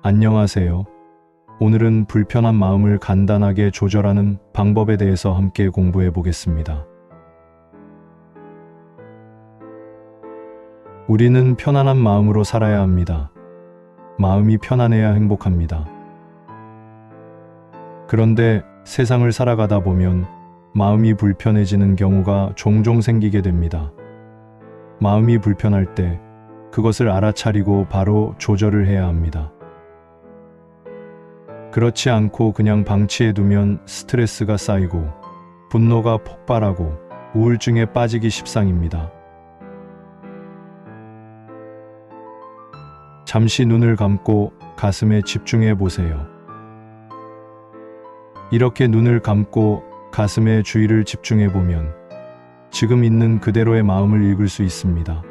안녕하세요. 오늘은 불편한 마음을 간단하게 조절하는 방법에 대해서 함께 공부해 보겠습니다. 우리는 편안한 마음으로 살아야 합니다. 마음이 편안해야 행복합니다. 그런데 세상을 살아가다 보면 마음이 불편해지는 경우가 종종 생기게 됩니다. 마음이 불편할 때 그것을 알아차리고 바로 조절을 해야 합니다. 그렇지 않고 그냥 방치해 두면 스트레스가 쌓이고 분노가 폭발하고 우울증에 빠지기 십상입니다. 잠시 눈을 감고 가슴에 집중해 보세요. 이렇게 눈을 감고 가슴에 주의를 집중해 보면 지금 있는 그대로의 마음을 읽을 수 있습니다.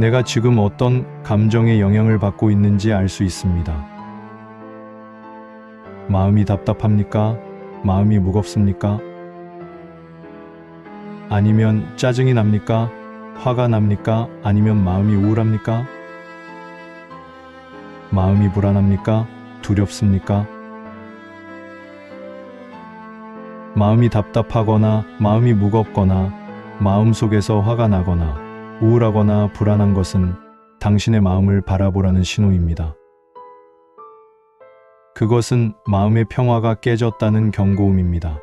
내가 지금 어떤 감정의 영향을 받고 있는지 알 수 있습니다. 마음이 답답합니까? 마음이 무겁습니까? 아니면 짜증이 납니까? 화가 납니까? 아니면 마음이 우울합니까? 마음이 불안합니까? 두렵습니까? 마음이 답답하거나 마음이 무겁거나 마음 속에서 화가 나거나 우울하거나 불안한 것은 당신의 마음을 바라보라는 신호입니다. 그것은 마음의 평화가 깨졌다는 경고음입니다.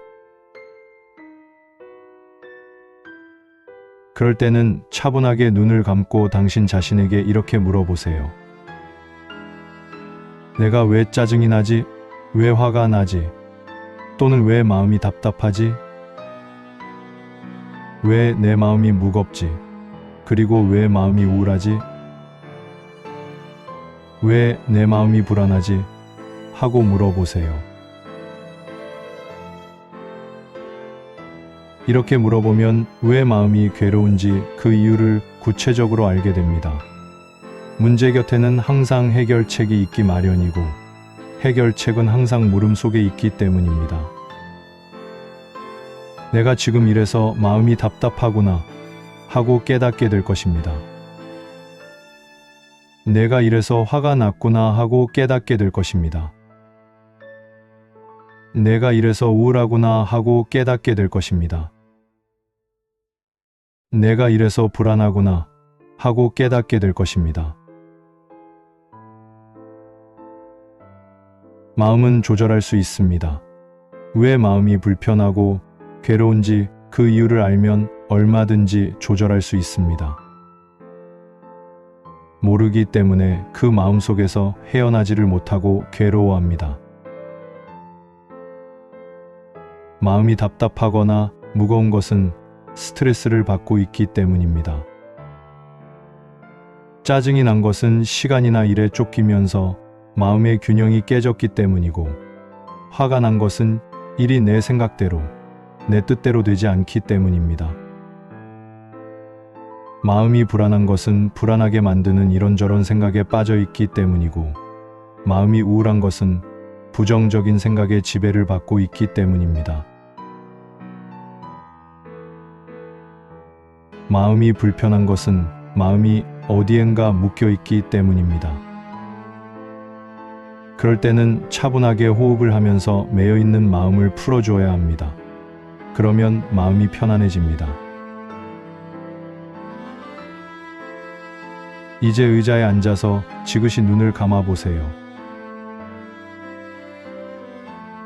그럴 때는 차분하게 눈을 감고 당신 자신에게 이렇게 물어보세요. 내가 왜 짜증이 나지? 왜 화가 나지? 또는 왜 마음이 답답하지? 왜 내 마음이 무겁지? 그리고 왜 마음이 우울하지? 왜 내 마음이 불안하지? 하고 물어보세요. 이렇게 물어보면 왜 마음이 괴로운지 그 이유를 구체적으로 알게 됩니다. 문제 곁에는 항상 해결책이 있기 마련이고 해결책은 항상 물음 속에 있기 때문입니다. 내가 지금 이래서 마음이 답답하구나 하고 깨닫게 될 것입니다. 내가 이래서 화가 났구나 하고 깨닫게 될 것입니다. 내가 이래서 우울하구나 하고 깨닫게 될 것입니다. 내가 이래서 불안하구나 하고 깨닫게 될 것입니다. 마음은 조절할 수 있습니다. 왜 마음이 불편하고 괴로운지 그 이유를 알면 얼마든지 조절할 수 있습니다. 모르기 때문에 그 마음 속에서 헤어나지를 못하고 괴로워합니다. 마음이 답답하거나 무거운 것은 스트레스를 받고 있기 때문입니다. 짜증이 난 것은 시간이나 일에 쫓기면서 마음의 균형이 깨졌기 때문이고, 화가 난 것은 일이 내 생각대로, 내 뜻대로 되지 않기 때문입니다. 마음이 불안한 것은 불안하게 만드는 이런저런 생각에 빠져 있기 때문이고, 마음이 우울한 것은 부정적인 생각의 지배를 받고 있기 때문입니다. 마음이 불편한 것은 마음이 어디엔가 묶여 있기 때문입니다. 그럴 때는 차분하게 호흡을 하면서 매여 있는 마음을 풀어줘야 합니다. 그러면 마음이 편안해집니다. 이제 의자에 앉아서 지그시 눈을 감아 보세요.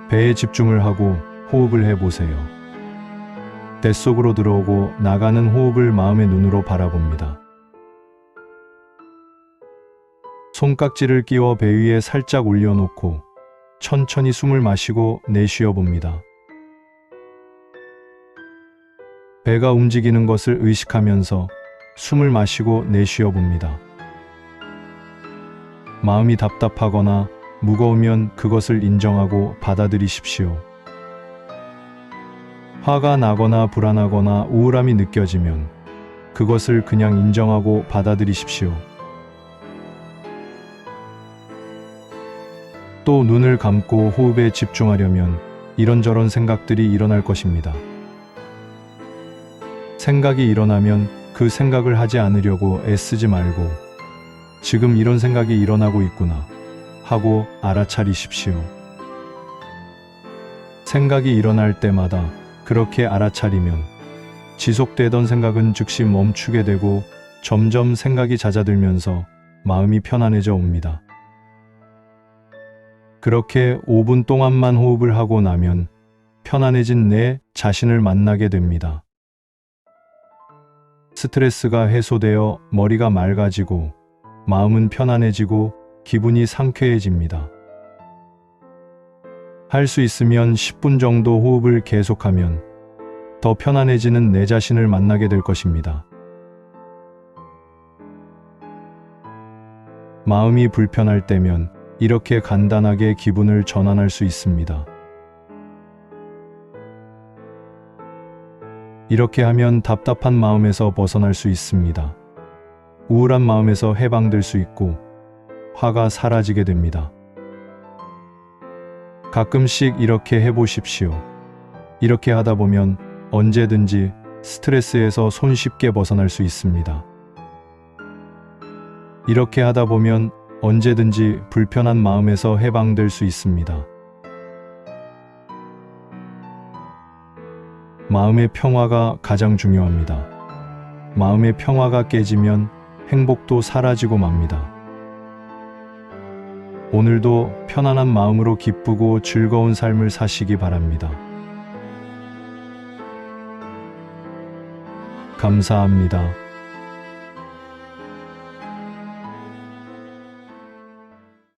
배에 집중을 하고 호흡을 해 보세요. 뱃속으로 들어오고 나가는 호흡을 마음의 눈으로 바라봅니다. 손깍지를 끼워 배 위에 살짝 올려놓고 천천히 숨을 마시고 내쉬어 봅니다. 배가 움직이는 것을 의식하면서 숨을 마시고 내쉬어 봅니다. 마음이 답답하거나 무거우면 그것을 인정하고 받아들이십시오. 화가 나거나 불안하거나 우울함이 느껴지면 그것을 그냥 인정하고 받아들이십시오. 또 눈을 감고 호흡에 집중하려면 이런저런 생각들이 일어날 것입니다. 생각이 일어나면 그 생각을 하지 않으려고 애쓰지 말고 지금 이런 생각이 일어나고 있구나 하고 알아차리십시오. 생각이 일어날 때마다 그렇게 알아차리면 지속되던 생각은 즉시 멈추게 되고 점점 생각이 잦아들면서 마음이 편안해져 옵니다. 그렇게 5분 동안만 호흡을 하고 나면 편안해진 내 자신을 만나게 됩니다. 스트레스가 해소되어 머리가 맑아지고 마음은 편안해지고 기분이 상쾌해집니다. 할 수 있으면 10분 정도 호흡을 계속하면 더 편안해지는 내 자신을 만나게 될 것입니다. 마음이 불편할 때면 이렇게 간단하게 기분을 전환할 수 있습니다. 이렇게 하면 답답한 마음에서 벗어날 수 있습니다. 우울한 마음에서 해방될 수 있고 화가 사라지게 됩니다. 가끔씩 이렇게 해보십시오. 이렇게 하다 보면 언제든지 스트레스에서 손쉽게 벗어날 수 있습니다. 이렇게 하다 보면 언제든지 불편한 마음에서 해방될 수 있습니다. 마음의 평화가 가장 중요합니다. 마음의 평화가 깨지면 행복도 사라지고 맙니다. 오늘도 편안한 마음으로 기쁘고 즐거운 삶을 사시기 바랍니다. 감사합니다.